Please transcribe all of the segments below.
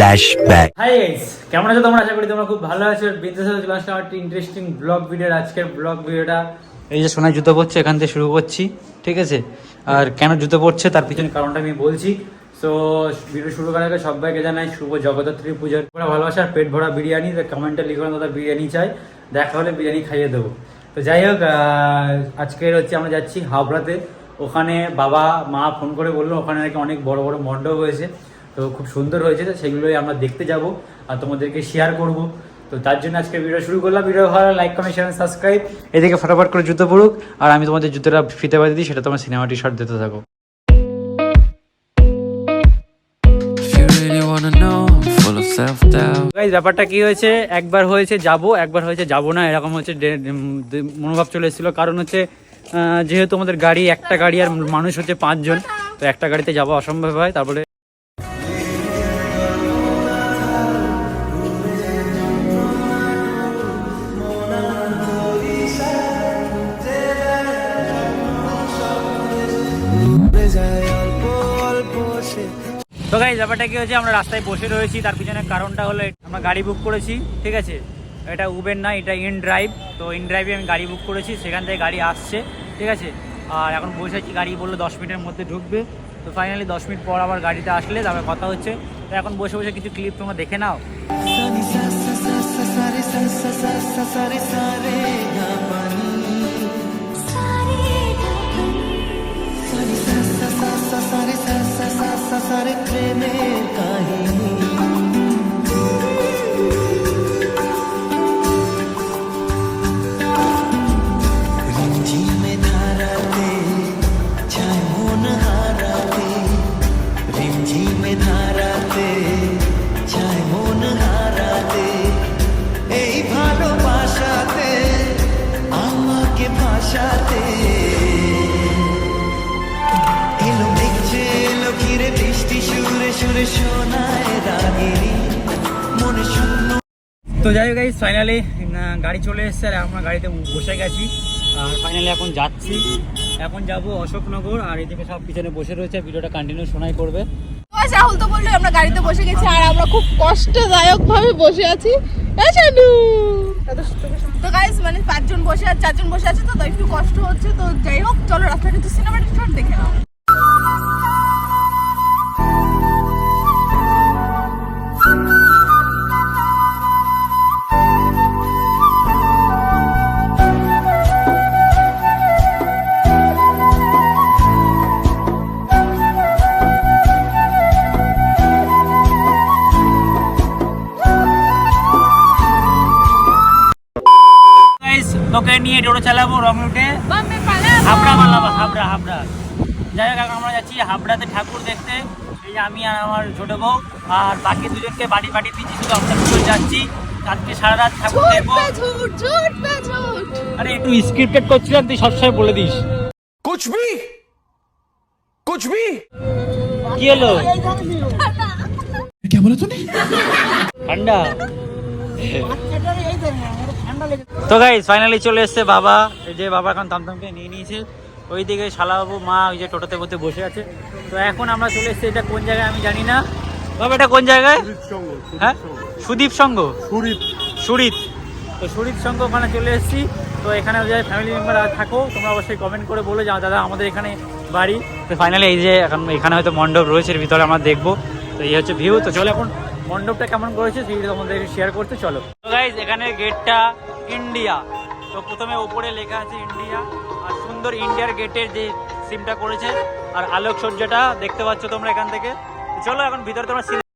Flashback. Hi guys কেমন আছো তোমরা? আশা করি তোমরা খুব ভালো আছো। বিজনেস হতে চলে আসলাম একটা ইন্টারেস্টিং ব্লগ ভিডিওর আজকের ব্লগ ভিডিওটা এই যে সোনায় জুতো পরছে, এখান থেকে শুরু করছি, ঠিক আছে? আর কেন জুতো পরছে, তার পিছনে কারণটা আমি বলছি। তো ভিডিও শুরু করার আগে সবাইকে জানাই, শুভ জগদ্ধাত্রী পুজোর। পুরো ভালোবাসার পেট ভরা বিরিয়ানি কমেন্টে লিখুন দাদা, বিরিয়ানি চাই। দেখা হলে বিরিয়ানি খাইয়ে দেবো। তো যাই হোক আজকের হচ্ছে আমরা যাচ্ছি হাবড়াতে ওখানে বাবা, মা ফোন করে বলল, ওখানে নাকি অনেক বড় বড় মণ্ডপ হয়েছে। তো খুব সুন্দর হয়েছে তো সেগুলোই আমরা দেখতে যাব আর তোমাদেরকে শেয়ার করব। তো তার জন্য আজকে ভিডিও শুরু করলাম। ভিডিও ভালো লাইক কমেন্ট শেয়ার সাবস্ক্রাইব এদিকে ফটাফট করে জুতো পড়ুক আর আমি তোমাদের জুতোটা ফিতে বাজে দিই সেটা তোমার সিনেমা টি শার্ট দিতে থাকো। ব্যাপারটা কি হয়েছে? একবার হয়েছে যাব একবার হয়েছে যাব না এরকম হচ্ছে মনোভাব চলে এসেছিল। কারণ হচ্ছে যেহেতু আমাদের গাড়ি একটা গাড়ি আর মানুষ হচ্ছে পাঁচজন তো একটা গাড়িতে যাওয়া অসম্ভব হয়। তারপরে তো গাইজ ব্যাপারটা কি হয়েছে আমরা রাস্তায় বসে রয়েছি তার পিছনে কারণটা হলো আমরা গাড়ি বুক করেছি ঠিক আছে এটা উবের না এটা ইন ড্রাইভ তো ইন ড্রাইভে আমি গাড়ি বুক করেছি সেখান থেকে গাড়ি আসছে ঠিক আছে আর এখন বসে আছি গাড়ি বলল দশ মিনিটের মধ্যে ঢুকবে তো ফাইনালি দশ মিনিট পর আবার গাড়িতে আসলে তারপরে কথা হচ্ছে তো এখন বসে বসে কিছু ক্লিপ তোমরা দেখে নাও ঘিরে সুরে সুরে শোনায় রাগিনী। মনে শূন্য। তো যাই হোক গাইজ ফাইনালি গাড়ি চলে এসেছে আর আমরা গাড়িতে বসে গেছি। আর ফাইনালি এখন যাচ্ছি। এখন যাব অশোকনগর আর এদিকে সব পিছনে বসে রয়েছে। ভিডিওটা কন্টিনিউ শোনাই করবে। বাস রাহুল তো বলল আমরা গাড়িতে বসে গেছি আর আমরা খুব কষ্টদায়ক ভাবে বসে আছি। তো গাইস মানে পাঁচজন বসে আছে চারজন বসে আছে তো তো একটু কষ্ট হচ্ছে। তো যাই হোক চলো রাস্তাটা একটু সিনেমাটিক শট দেখে নাও। টোটো চালাবো রং রুটে হাবড়া মালাবো হাবড়া হাবড়া যাই হোক এখন আমরা যাচ্ছি হাবড়াতে ঠাকুর দেখতে এই যে আমি আর আমার ছোট বউ আর বাকি দুজনকে বাড়ি বাড়ি দিচ্ছি শুধু আমরা দুজন যাচ্ছি আজকে সারা রাত ঠাকুর ঝুট দেখবো পে ঝুট ঝুট পে ঝুট আরে একটু স্ক্রিপ্টেড করছিলাম তুই সবসময় বলে দিস कुछ भी कुछ भी কি হলো ঠান্ডা তো গাইস ফাইনালি চলে এসেছে বাবা। এই যে বাবা এখন তমতমকে নিয়ে নিয়েছে। ওইদিকে শালাবাবু মা ওই যে টোটোতে বসে বসে আছে। তো এখন আমরা চলে এসেছি এটা কোন জায়গায় আমি জানি না। বাবা এটা কোন জায়গায়? হ্যাঁ? সুদীপ সঙ্গ। সুরিত সুরিত। তো সুরিত সঙ্গ ওখানে চলে এসেছি। তো এখানে যাই ফ্যামিলি মেম্বার থাকো। তোমরা অবশ্যই কমেন্ট করে বলো যে দাদা আমাদের এখানে বাড়ি? তো ফাইনালি এই যে এখন এখানে হয়তো মণ্ডপ রয়েছে এর ভিতরে আমরা দেখব। তো এই হচ্ছে ভিউ তো চলো এখন মণ্ডপটা কেমন করেছে সেইটা তোমাদের শেয়ার করতে চলো। তো গাইজ এখানে গেটটা ইন্ডিয়া তো প্রথমে ওপরে লেখা আছে ইন্ডিয়া আর সুন্দর ইন্ডিয়ার গেটের যে সিমটা করেছে, আর আলোকসজ্জাটা দেখতে পাচ্ছ তোমরা এখান থেকে। চলো এখন ভিতরে তোমরা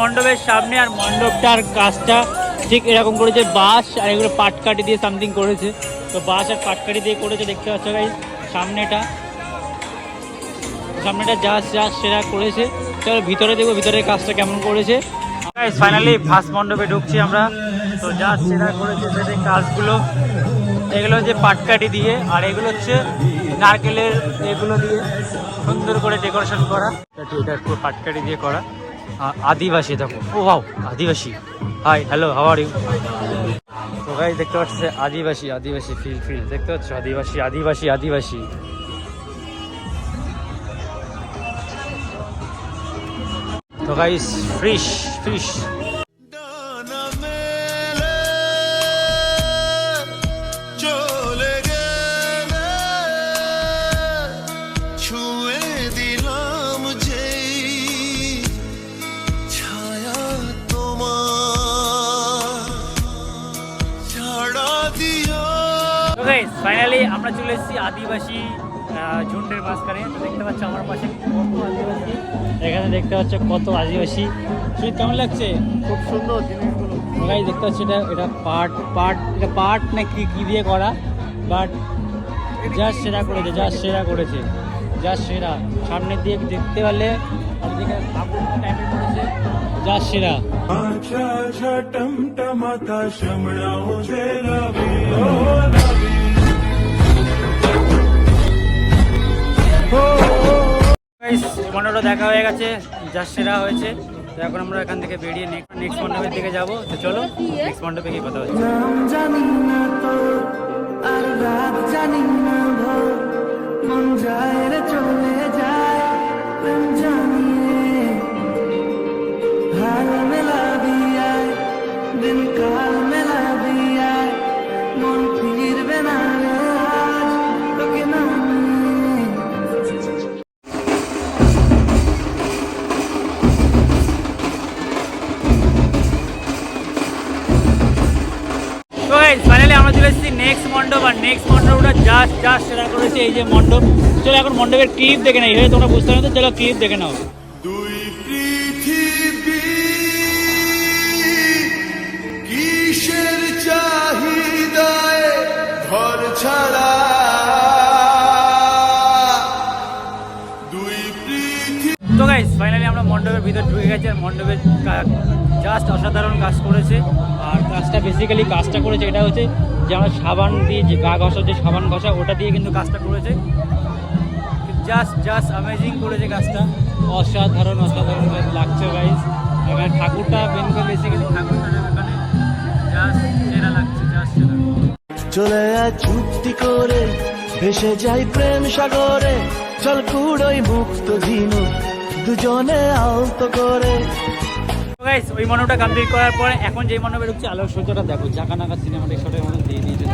মণ্ডপের সামনে আর মণ্ডপটার কাজটা ঠিক এরকম করেছে, বাঁশ আর এগুলো পাটকাঠি দিয়ে সামথিং করেছে। তো বাঁশ আর পাটকাঠি দিয়ে করেছে, দেখতে পাচ্ছ ভাই সামনেটা। সামনেটা যা যা সেরা করেছে। চলো ভিতরে দেখব ভিতরের কাজটা কেমন করেছে। ফাইনালি ফার্স্ট মণ্ডপে ঢুকছি আমরা। তো যা সেরা করেছে সেটা কাজগুলো। এগুলো হচ্ছে পাটকাঠি দিয়ে, আর এগুলো হচ্ছে নারকেলের এগুলো দিয়ে সুন্দর করে ডেকোরেশন করা। এটা পুরো পাটকাঠি দিয়ে করা। আদিবাসী, দেখো। ও ভাও আদিবাসী। Hi hello how are you তো ভাই দেখতে পাচ্ছি আদিবাসী আদিবাসী ফিল ফিল দেখতে পাচ্ছ? আদিবাসী আদিবাসী আদিবাসী। তো গাইস ফ্রিশ ফিশ আদিবাসী ঝুন্ডের মাঝখানে দেখতে পাচ্ছ আমার পাশে এখানে দেখতে পাচ্ছ কত আদিবাসী। শুনে কেমন লাগছে? খুব সুন্দর জিনিসগুলো। ওরাই দেখতে পাচ্ছ এটা এটা পাট পাট এটা পাট না কি কী দিয়ে করা? বাট যা সেরা করেছে যা সেরা করেছে যা সেরা। সামনের দিয়ে দেখতে পারলে যা সেরা। আচ্ছা আচ্ছা জেলা মণ্ডপেরও দেখা হয়ে গেছে, যা সেরা হয়েছে। এখন আমরা এখান থেকে বেরিয়ে নেক্সট মন্ডপের দিকে যাব। তো চলো নেক্সট মণ্ডপে গিয়ে কথা হচ্ছে। চলে যায় নেক্সট মণ্ডপ আর নেক্সট মণ্ডপটা জাস্ট জাস্ট সেরা করেছে এই যে মণ্ডপ। চলো এখন মণ্ডপের ক্লিপ দেখে নাও এই তোমরা বুঝতে পারো তো? চলো ক্লিপ দেখে নাও। দুই পৃথিবী কিসের চাহিদায় ঘর ছাড়া? তো গাইস ফাইনালি আমরা মণ্ডপের ভিতর ঢুকে গেছি আর মণ্ডপের জাস্ট অসাধারণ কাজ করেছে। আর কাজটা বেসিক্যালি কাজটা করেছে এটা হচ্ছে যে আমরা সাবান দিয়ে যে গা ঘষার যে সাবান ঘষা ওটা দিয়ে কিন্তু কাজটা করেছে। জাস্ট জাস্ট অ্যামেজিং করেছে কাজটা। অসাধারণ অসাধারণ লাগছে গাইস এখানে ঠাকুরটা বেনকে বেসিক্যালি ঠাকুরটা এখানে জাস্ট সেরা লাগছে জাস্ট সেরা। চলে আয় চুক্তি করে ভেসে যাই প্রেম সাগরে। চল কুড়োই মুক্ত ঝিনু দুজনে আলতো করে। গাইস ওই মণ্ডপটা কমপ্লিট করার পরে এখন যে মণ্ডপে ঢুকছে আলোর সূর্যটা দেখো। জাকা নাকা সিনেমাটিক শটের মতো দিয়ে দিয়েছে।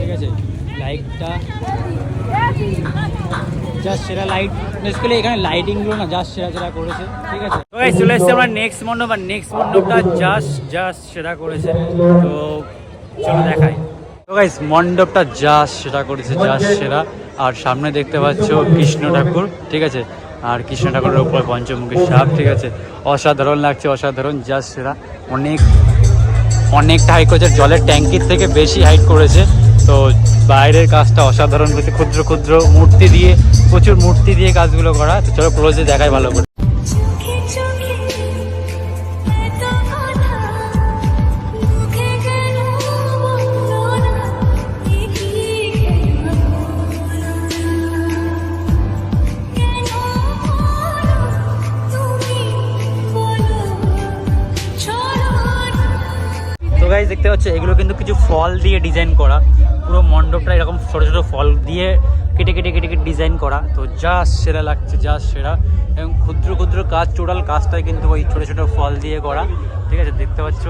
ঠিক আছে? লাইটটা জাস্ট সেরা লাইট বেসিক্যালি এখানে লাইটিংগুলো না জাস্ট সেরা সেরা করেছে। ঠিক আছে? তো গাইস চলে এসেছে আমরা নেক্সট মণ্ডপ আর নেক্সট মণ্ডপটা জাস্ট জাস্ট সেরা করেছে। তো চলো দেখাই। তো গাইস মণ্ডপটা জাস্ট সেরা করেছে জাস্ট সেরা। আর সামনে দেখতে পাচ্ছ কৃষ্ণ ঠাকুর। ঠিক আছে? আর কৃষ্ণ ঠাকুরের উপর পঞ্চমুখী সাপ, ঠিক আছে? অসাধারণ লাগছে, অসাধারণ জাস্ট সেরা অনেক, অনেকটা হাইট করেছে। জলের ট্যাঙ্কির থেকে বেশি হাইট করেছে। তো বাইরের কাজটা অসাধারণ করেছে ক্ষুদ্র ক্ষুদ্র মূর্তি দিয়ে, প্রচুর মূর্তি দিয়ে কাজগুলো করা। তো চলো ক্লোজে দেখায় ভালো করে। দেখতে পাচ্ছ, এগুলো কিন্তু কিছু ফল দিয়ে ডিজাইন করা। পুরো মণ্ডপটা এরকম ছোটো ছোটো ফল দিয়ে কেটে কেটে কেটে কেটে ডিজাইন করা। তো যা সেরা লাগছে, যা সেরা। এবং ক্ষুদ্র ক্ষুদ্র কাজ টোটাল কাজটাই কিন্তু ওই ছোটো ছোটো ফল দিয়ে করা। ঠিক আছে, দেখতে পাচ্ছ?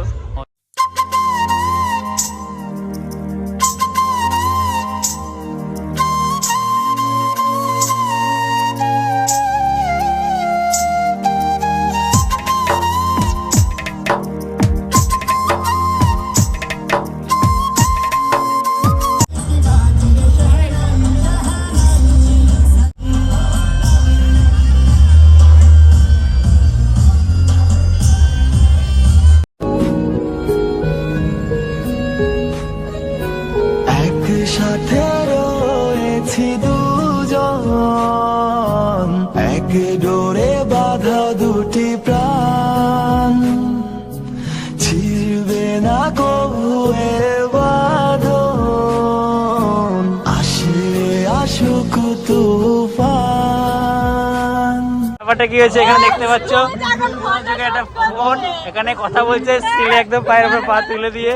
সাথে রয়েছি দুজন। এক ডোরে বাধা দুটি প্রাণ। ছিড়বে না কবুয়ে বাঁধন। আসলে আসুক তুফান। ব্যাপারটা কি হয়েছে? এখানে দেখতে পাচ্ছ? একটা ফোন, এখানে কথা বলছে স্ত্রী একদম পায়ের উপর পা তুলে দিয়ে।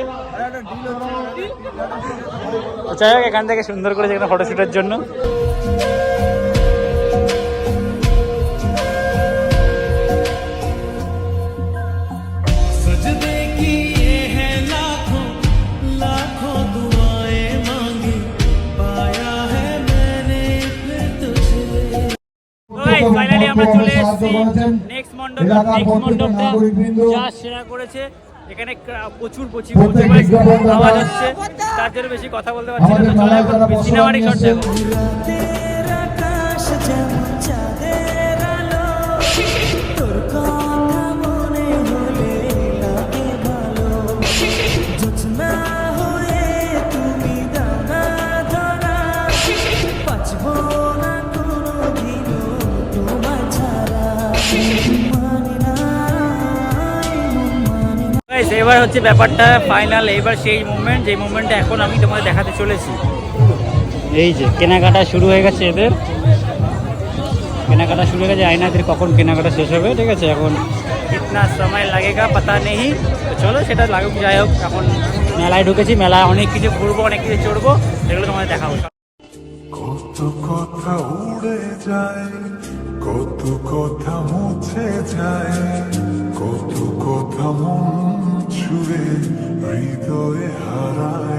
যাই হোক এখান থেকে সুন্দর করে যেখানে ফটোশ্যুটের জন্য। ফাইনালি আমরা চলে এসেছি। নেক্সট মন্ডপ নেক্সট মণ্ডপটা যা সেরা করেছে এখানে প্রচুর প্রচুর আওয়াজ হচ্ছে। তার জন্য বেশি কথা বলতে পারছি না। তো চলে এখন সিনেমাটিক শট দেখো। এবার হচ্ছে ব্যাপারটা ফাইনাল এবার সেই মুভমেন্ট যে মুভমেন্টটা এখন আমি তোমাদের দেখাতে চলেছি। এই যে কেনাকাটা শুরু হয়ে গেছে এদের। কেনাকাটা শুরু হয়ে গেছে আয়নাদের কখন কেনাকাটা শেষ হবে ঠিক আছে? এখন কিতনা সময় লাগেগা পাতা নেই তো চলো সেটা লাগুক যাই হোক এখন মেলায় ঢুকেছি মেলায় অনেক কিছু ঘুরবো অনেক কিছু চড়বো সেগুলো তোমাদের দেখাবো। কত কথা উড়ে যায় কত কথা মুছে যায় কত কথা মন ছুঁয়ে হৃদয়ে হারায়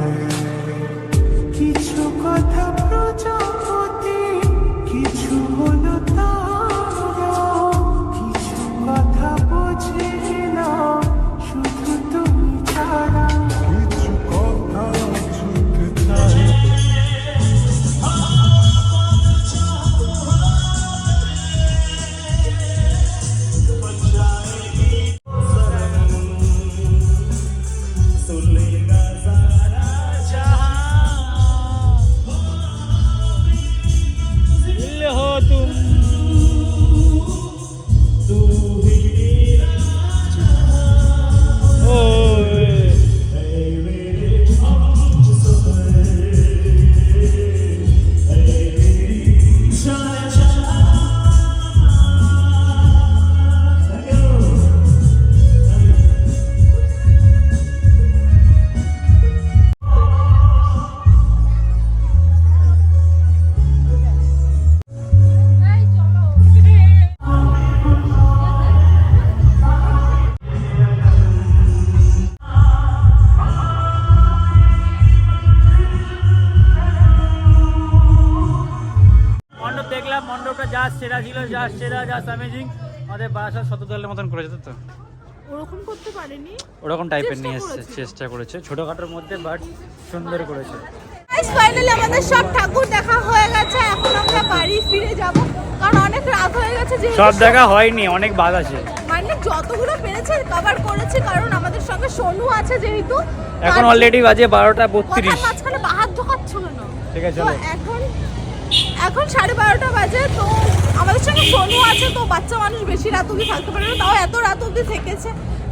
সেরা অ্যামেজিং আমাদের শতদলের মতন করেছে তো? ওরকম করতে পারিনি। ওরকম টাইপের নিয়ে এসছে। চেষ্টা করেছে। ছোটখাটোর মধ্যে বাট সুন্দর করেছে। ফাইনালি আমাদের সব ঠাকুর দেখা হয়ে গেছে এখন আমরা বাড়ি ফিরে যাব। কারণ অনেক রাত হয়ে গেছে যে সব দেখা হয়নি অনেক বাদ আছে। মানে যতগুলো পেরেছে কভার করেছি কারণ আমাদের সঙ্গে সোনু আছে যেহেতু। এখন অলরেডি বাজে বারোটা বত্রিশ। মাঝখানে বাহাত ঢোকাচ্ছিল না। ঠিক আছে, এখন এখন সাড়ে বারোটা বাজে তো আমাদের সঙ্গে সোনু আছে তো বাচ্চা মানুষ বেশি রাত অবধি থাকতে পারে না তাও এত রাত অবধি থেকেছে।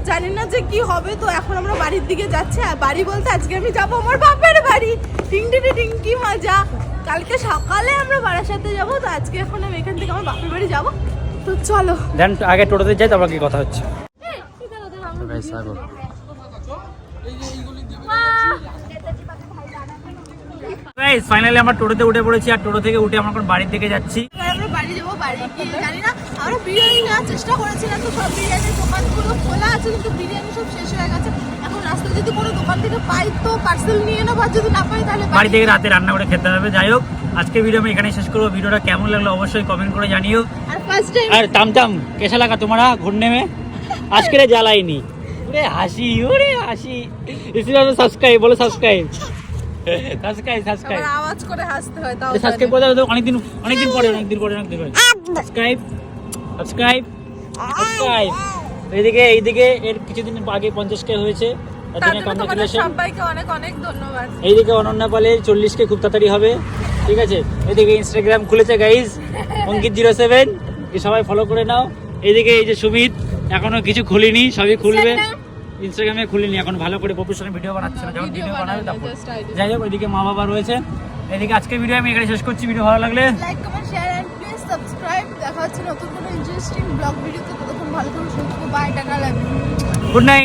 জানি না যে কি হবে তো এখন আমরা বাড়ির দিকে যাচ্ছি। আর বাড়ি বলতে আজকে আমি যাব আমার বাপের বাড়ি। টিং টিং টিং কি মজা। কালকে সকালে আমরা বারাসাতে যাব তো আজকে এখন আমি এখান থেকে আমার বাপের বাড়ি যাব। তো চলো। দেন আগে টোটোতে যাই তারপর কি কথা হচ্ছে। ফাইনালি আমরা টোটোতে উঠে পড়েছি আর টোটো থেকে উঠে আমরা এখন বাড়ির দিকে যাচ্ছি। গিয়ে। জানি না আমরা বিরিয়ানি নেওয়ার চেষ্টা করেছিলাম তো সব বিরিয়ানির দোকানগুলো খোলা আছে কিন্তু বিরিয়ানি সব শেষ হয়ে গেছে। এখন রাস্তায় যদি কোনো দোকান থেকে পাই তো পার্সেল নিয়ে নেব আর যদি না পাই তাহলে বাড়ি থেকে রাতে রান্না করে খেতে হবে। যাই হোক আজকে ভিডিও আমি এখানে শেষ করব। ভিডিওটা কেমন লাগল অবশ্যই কমেন্ট করে জানিও। আর ফার্স্ট টাইম আর তামতাম কেসা লাগা তোমারা? ঘুরনে में আজকে জ্বালাইনি। ওরে হাসি ওরে হাসি। সাবস্ক্রাইব বলো সাবস্ক্রাইব সাবস্ক্রাইব সাবস্ক্রাইব আবার আওয়াজ করে হাসতে হয় তাও সাবস্ক্রাইব করে দাও অনেকদিন অনেকদিন পরে অনেকদিন পরে অনেকদিন পরে। সাবস্ক্রাইব সাবস্ক্রাইব সাবস্ক্রাইব এইদিকে এইদিকে এর কিছুদিন আগে পঞ্চাশ কে হয়েছে সবাইকে অনেক অনেক ধন্যবাদ। এইদিকে অনন্যা পালের চল্লিশ কে খুব তাড়াতাড়ি হবে। ঠিক আছে? এদিকে ইনস্টাগ্রাম খুলেছে গাইজ অঙ্কিত জিরো সেভেন। সবাই ফলো করে নাও। এইদিকে এই যে সুমিত এখনও কিছু খুলিনি সবই খুলবে। ইনস্টাগ্রামে খুলিনি এখন ভালো করে প্রফেশনাল ভিডিও বানাচ্ছে না যখন ভিডিও বানাবে তারপর। যাই হোক ওইদিকে মা বাবা রয়েছে। এদিকে আজকে ভিডিও আমি এখানে শেষ করছি ভিডিও ভালো লাগলে like comment share and please subscribe দেখা হচ্ছে নতুন কোনো ইন্টারেস্টিং ব্লগ ভিডিওতে ততক্ষণ ভালো থাকুন সুস্থ bye tata love good night